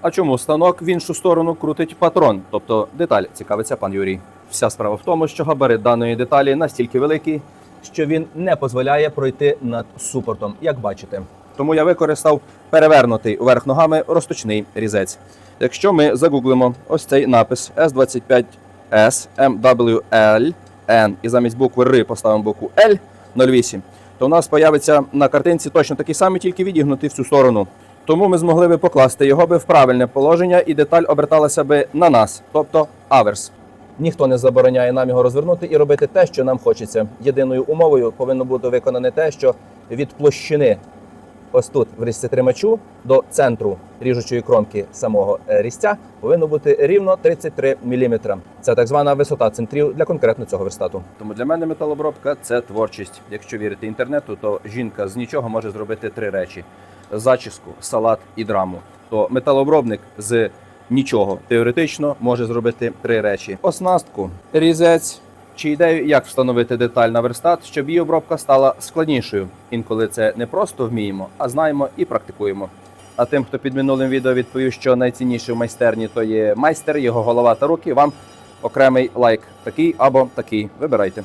А чому станок в іншу сторону крутить патрон? Тобто деталь цікавиться пан Юрій. Вся справа в тому, що габарит даної деталі настільки великий, що він не дозволяє пройти над супортом, як бачите. Тому я використав перевернутий вверх ногами розточний різець. Якщо ми загуглимо ось цей напис S25S MWL N і замість букви Р поставимо букву L 08, то у нас появиться на картинці точно такий самий, тільки відігнутий в цю сторону. Тому ми змогли би покласти його би в правильне положення і деталь оберталася би на нас, тобто аверс. Ніхто не забороняє нам його розвернути і робити те, що нам хочеться. Єдиною умовою повинно бути виконане те, що від площини ось тут в різці тримачу до центру ріжучої кромки самого е, різця повинно бути рівно 33 мм. Це так звана висота центрів для конкретно цього верстату. Тому для мене металобробка це творчість. Якщо вірити інтернету, то жінка з нічого може зробити три речі: зачіску, салат і драму. То металообробник з нічого теоретично може зробити три речі: оснастку, різець. Чи ідею, як встановити деталь на верстат, щоб її обробка стала складнішою. Інколи це не просто вміємо, а знаємо і практикуємо. А тим, хто під минулим відео відповів, що найцінніше в майстерні то є майстер, його голова та руки. Вам окремий лайк, такий або такий. Вибирайте.